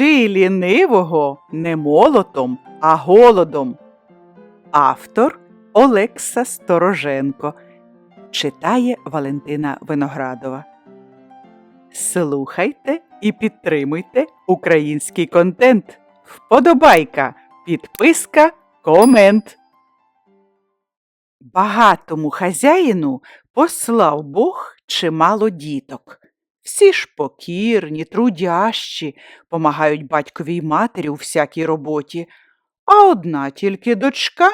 Вчи лінивого не молотом, а голодом. Автор Олекса Стороженко. Читає Валентина Виноградова. Слухайте і підтримуйте український контент. Вподобайка, підписка, комент. Багатому хазяїну послав Бог чимало діток. Всі ж покірні, трудящі, помагають батькові й матері у всякій роботі, а одна тільки дочка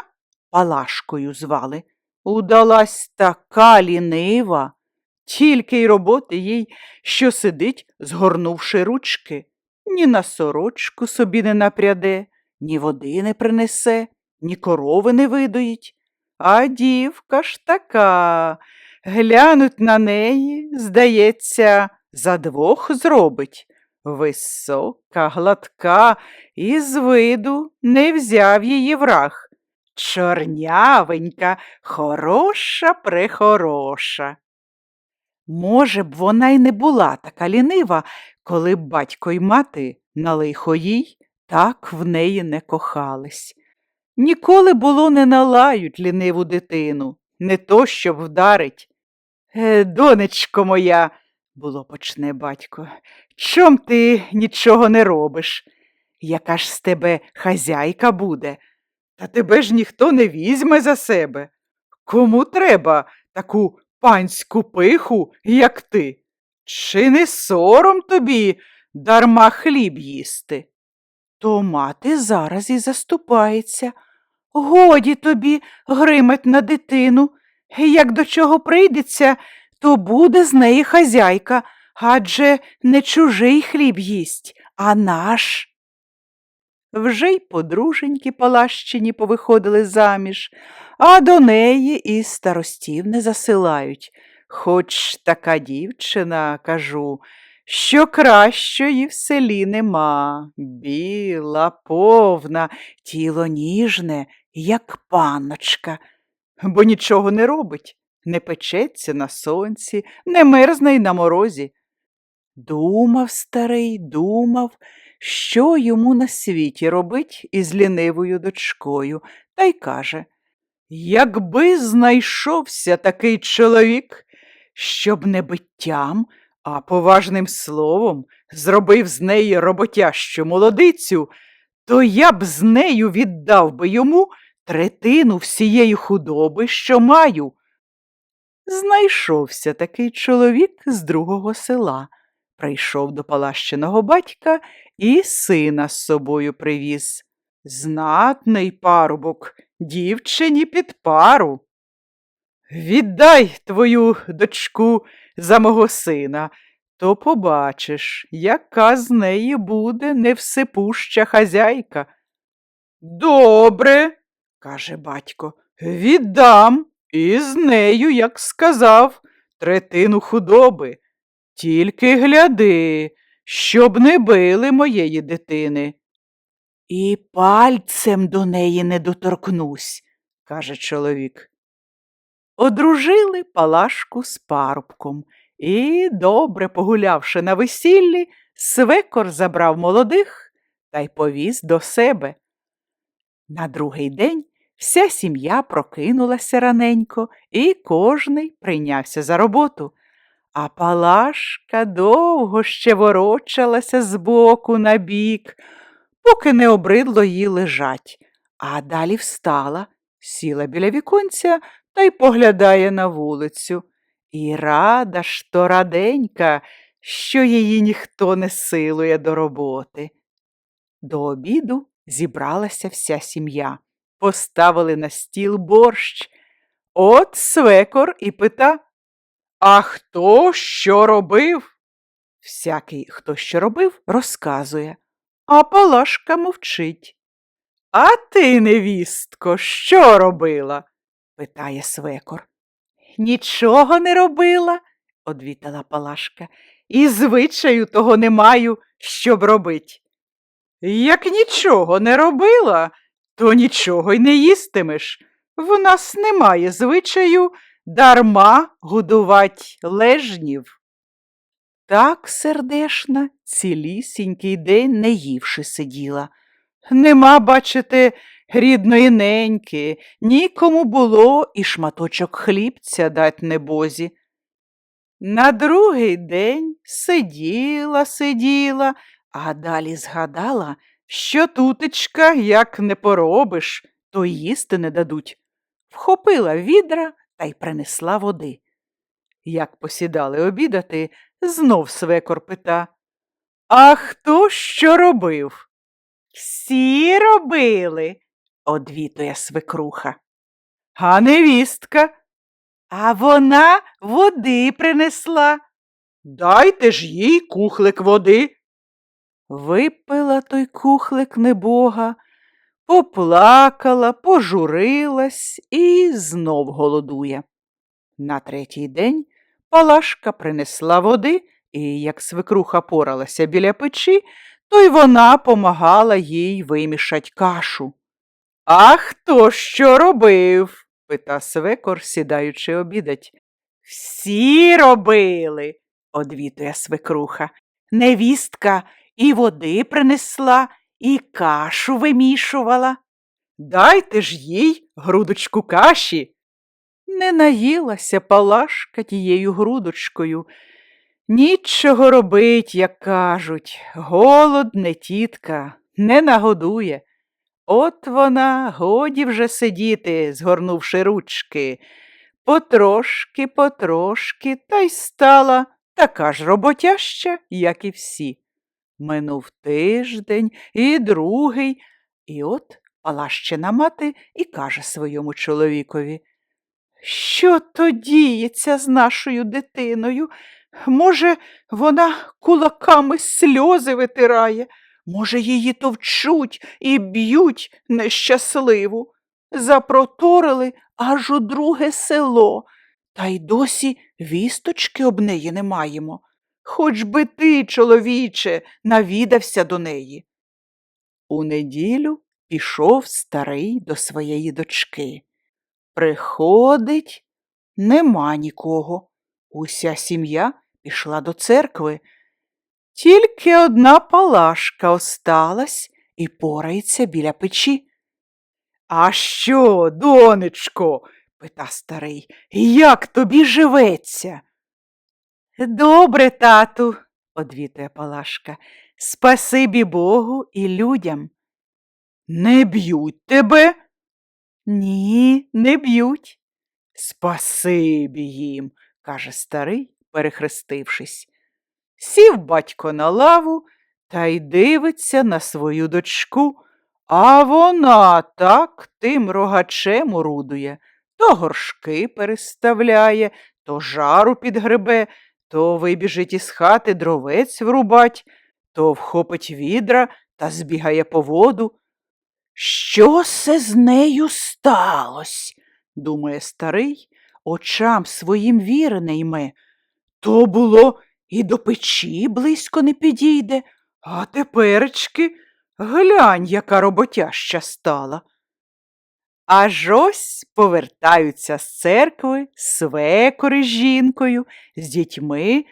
Палашкою звали. Удалась така лінива, тільки й роботи їй, що сидить, згорнувши ручки, ні на сорочку собі не напряде, ні води не принесе, ні корови не видоїть. А дівка ж така, глянуть на неї, здається, за двох зробить. Висока, гладка, і з виду не взяв її враг. Чорнявенька, хороша прехороша. Може б, вона й не була така лінива, коли б батько й мати на лихо їй так в неї не кохались. Ніколи було не налають ліниву дитину, не то щоб вдарить. Е, донечко моя, було почне батько, чом ти нічого не робиш? Яка ж з тебе хазяйка буде? Та тебе ж ніхто не візьме за себе. Кому треба таку панську пиху, як ти? Чи не сором тобі дарма хліб їсти? То мати зараз і заступається. Годі тобі гримать на дитину. Як до чого прийдеться, то буде з неї хазяйка, адже не чужий хліб їсть, а наш. Вже й подруженьки Палащині повиходили заміж, а до неї і старостів не засилають. Хоч така дівчина, кажу, що кращої в селі нема. Біла, повна, тіло ніжне, як панночка, бо нічого не робить, не печеться на сонці, не мерзне й на морозі. Думав старий, думав, що йому на світі робить із лінивою дочкою, та й каже Якби знайшовся такий чоловік, щоб не биттям, а поважним словом зробив з неї роботящу молодицю, то я б з нею віддав би йому третину всієї худоби, що маю. Знайшовся такий чоловік з другого села, прийшов до палащеного батька і сина з собою привіз. Знатний парубок, дівчині під пару. Віддай твою дочку за мого сина, то побачиш, яка з неї буде невсипуща хазяйка. Добре, каже батько, віддам і з нею, як сказав, третину худоби. Тільки гляди, щоб не били моєї дитини. І пальцем до неї не доторкнусь, каже чоловік. Одружили Палашку з парубком і, добре погулявши на весіллі, свекор забрав молодих та й повіз до себе. На другий день вся сім'я прокинулася раненько, і кожний прийнявся за роботу. А Палашка довго ще ворочалася з боку на бік, поки не обридло їй лежать, а далі встала, сіла біля віконця та й поглядає на вулицю. І рада ж то раденька, що її ніхто не силує до роботи. До обіду зібралася вся сім'я, поставили на стіл борщ. От свекор і пита, а хто що робив? Всякий, хто що робив, розказує, а Палашка мовчить. А ти, невістко, що робила? питає свекор. Нічого не робила, одвітила Палашка, і звичаю того не маю, щоб робить. Як нічого не робила, то нічого й не їстимеш. В нас немає звичаю дарма годувать лежнів. Так сердешна цілісінький день не ївши сиділа. Нема, бачите, рідної неньки, нікому було і шматочок хлібця дать небозі. На другий день сиділа, сиділа, а далі згадала, що тутечка, як не поробиш, то їсти не дадуть. Вхопила відра та й принесла води. Як посідали обідати, знов свекор пита. А хто що робив? Всі робили, одвітує свекруха. А невістка? А вона води принесла. Дайте ж їй кухлик води. Випила той кухлик небога, поплакала, пожурилась і знов голодує. На третій день Палашка принесла води, і як свекруха поралася біля печі, то й вона помагала їй вимішать кашу. А хто що робив? пита свекор, сідаючи обідать. Всі робили, одвітує свекруха. Невістка і води принесла, і кашу вимішувала. Дайте ж їй грудочку каші. Не наїлася палашка тією грудочкою. Нічого робить, як кажуть, голод не тітка, не нагодує. От вона годі вже сидіти, згорнувши ручки. Потрошки, потрошки, та й стала така ж роботяща, як і всі. Минув тиждень і другий, і от Палащина мати і каже своєму чоловікові. Що то діється з нашою дитиною? Може, вона кулаками сльози витирає, може, її товчуть і б'ють нещасливу. Запроторили аж у друге село, та й досі вісточки об неї не маємо. Хоч би ти, чоловіче, навідався до неї. У неділю пішов старий до своєї дочки. Приходить, нема нікого. Уся сім'я пішла до церкви. Тільки одна палашка осталась і порається біля печі. А що, донечко? пита старий, як тобі живеться? Добре, тату, одвітує Палашка, спасибі Богу і людям. Не б'ють тебе? Ні, не б'ють. Спасибі їм, каже старий, перехрестившись. Сів батько на лаву та й дивиться на свою дочку, а вона так тим рогачем орудує, то горшки переставляє, то жару підгребе, то вибіжить із хати дровець врубать, то вхопить відра та збігає по воду. Що се з нею сталось? думає старий, очам своїм віри не йме. То було і до печі близько не підійде, а теперечки глянь, яка роботяща стала. Аж ось повертаються з церкви свекори з жінкою, з дітьми,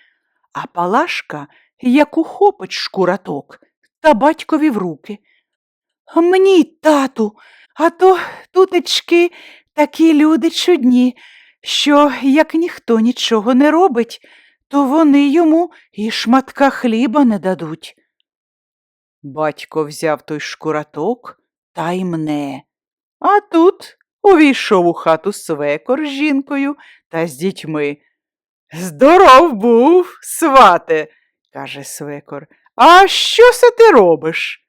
а Палашка як ухопить шкураток та батькові в руки. Мені, тату, а то тутечки такі люди чудні, що як ніхто нічого не робить, то вони йому і шматка хліба не дадуть. Батько взяв той шкураток та й мне. А тут увійшов у хату свекор з жінкою та з дітьми. Здоров був, свате, каже свекор. А що се ти робиш?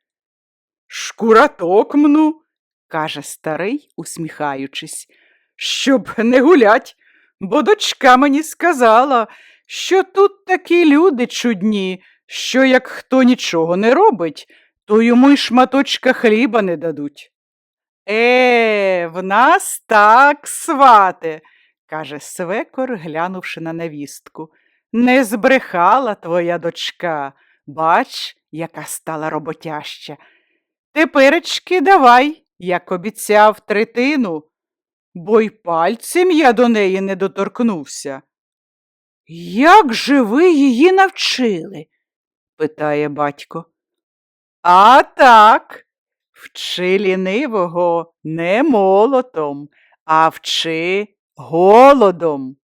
Шкураток мну, каже старий, усміхаючись, щоб не гулять, бо дочка мені сказала, що тут такі люди чудні, що як хто нічого не робить, то йому й шматочка хліба не дадуть. Е, в нас так, свате, каже свекор, глянувши на невістку. Не збрехала твоя дочка. Бач, яка стала роботяща. Теперечки давай, як обіцяв третину, бо й пальцем я до неї не доторкнувся. Як же ви її навчили? питає батько. А так, вчи лінивого не молотом, а вчи голодом.